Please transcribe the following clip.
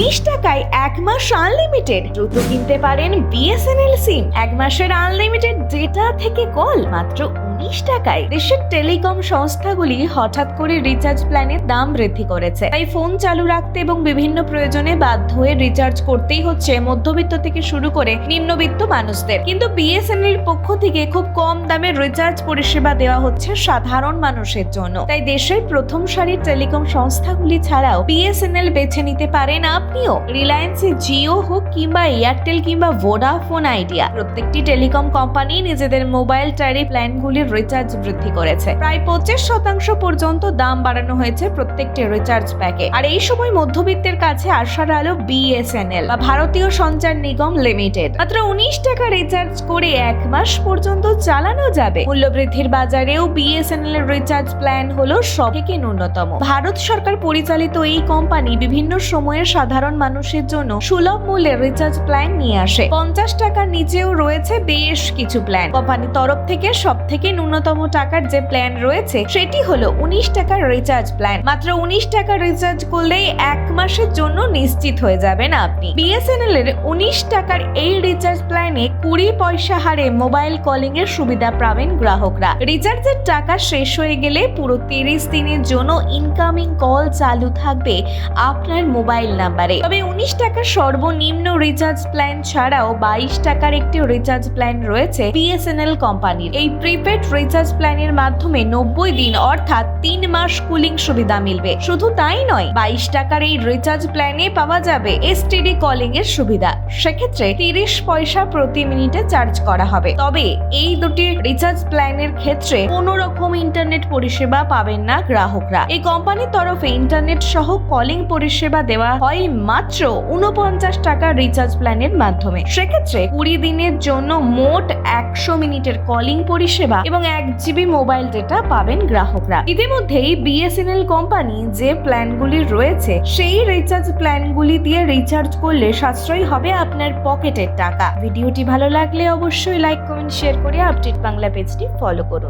উনিশ টাকায় এক মাস আনলিমিটেড দ্রুত কিনতে পারেন বিএসএনএল সিম এক মাসের আনলিমিটেড ডেটা থেকে কল মাত্র উনিশ টাকায়। দেশের টেলিকম সংস্থাগুলি হঠাৎ করে রিচার্জ প্ল্যানের দাম বৃদ্ধি করেছে। তাই ফোন চালু রাখতে এবং বিভিন্ন প্রয়োজনে বাধ্য হয়ে রিচার্জ করতেই হচ্ছে মধ্যবিত্ত থেকে শুরু করে নিম্নবিত্ত মানুষদের। কিন্তু বিএসএনএল পক্ষ থেকে খুব কম দামে রিচার্জ পরিষেবা দেওয়া হচ্ছে সাধারণ মানুষের জন্য। তাই দেশের প্রথম সারির টেলিকম সংস্থাগুলি ছাড়াও বিএসএনএল বেছে নিতে পারেন আপনিও রিলায়েন্সে জিও হোক কিংবা এয়ারটেল কিংবা ভোডাফোন আইডিয়া প্রত্যেকটি টেলিকম কোম্পানি নিজেদের মোবাইল ট্যারি প্ল্যানগুলির রিচার্জ বৃদ্ধি করেছে। প্রায় পঁচিশ শতাংশ পর্যন্ত দাম বাড়ানো হয়েছে প্রত্যেকটি রিচার্জ প্যাকে আর এই সময় মধ্যবিত্তের কাছে আসার আলো বিএসএনএল বা ভারতীয় সঞ্চার নিগম লিমিটেড মাত্র উনিশ টাকা রিচার্জ করে এক মাস পর্যন্ত চালানো যাবে। মূল্যবৃদ্ধির বাজারেও বিএসএনএল এর রিচার্জ প্ল্যান হলো সব থেকে ন্যূনতম। ভারত সরকার পরিচালিত এই কোম্পানি বিভিন্ন সময়ে সাধারণ মানুষের জন্য সুলভ মূল্যে রিচার্জ প্ল্যান নিয়ে আসে। পঞ্চাশ টাকার নিচেও রয়েছে বেশ কিছু প্ল্যান কোম্পানির তরফ থেকে সব থেকে ন্যূনতম টাকার যে প্ল্যান রয়েছে, সেটি হলো উনিশ টাকার রিচার্জ প্ল্যান মাত্র উনিশ টাকা রিচার্জ করলেই এক মাসের জন্য নিশ্চিত হয়ে যাবেন আপনি। বিএসএনএল এর উনিশ টাকার এই রিচার্জ প্ল্যানে কুড়ি পয়সা হারে মোবাইল কলিং এর সুবিধা পাবেন গ্রাহকরা। রিচার্জের টাকা শেষ হয়ে গেলে পুরো তিরিশ দিনের জন্য ইনকামিং কল চালু থাকবে আপনার মোবাইল নাম্বারে তবে উনিশ টাকার সর্বনিম্ন রিচার্জ প্ল্যান ছাড়াও বাইশ টাকার একটি রিচার্জ প্ল্যান রয়েছে বিএসএনএল কোম্পানির। এই প্রিপেড রিচার্জ প্ল্যানের মাধ্যমে নব্বই দিন অর্থাৎ তিন মাস কুলিং সুবিধা মিলবে। শুধু তাই নয়, বাইশ টাকার এই রিচার্জ প্ল্যানে পাওয়া যাবে এসটিডি কলিং এর সুবিধা। সেক্ষেত্রে তিরিশ পয়সা প্রতি মিনিটে চার্জ করা হবে। তবে এই দুটি রিচার্জ প্ল্যানের ক্ষেত্রে কোনো রকম ইন্টারনেট পরিষেবা পাবেন না গ্রাহকরা। এই কোম্পানির তরফে ইন্টারনেট সহ কলিং পরিষেবা দেওয়া হয় মাত্র উনপঞ্চাশ টাকা রিচার্জ প্ল্যানের মাধ্যমে। সেক্ষেত্রে কুড়ি দিনের জন্য মোট একশো মিনিটের কলিং পরিষেবা এবং এক জিবি মোবাইল ডেটা পাবেন গ্রাহকরা। ইতিমধ্যেই বিএসএনএল কোম্পানি যে প্ল্যানগুলি রয়েছে, সেই রিচার্জ প্ল্যানগুলি দিয়ে রিচার্জ করলে সাশ্রয়ী হবে আপনার পকেটের টাকা। ভিডিওটি ভালো লাগলে অবশ্যই লাইক কমেন্ট শেয়ার করে আপডেট বাংলা পেজটি ফলো করুন।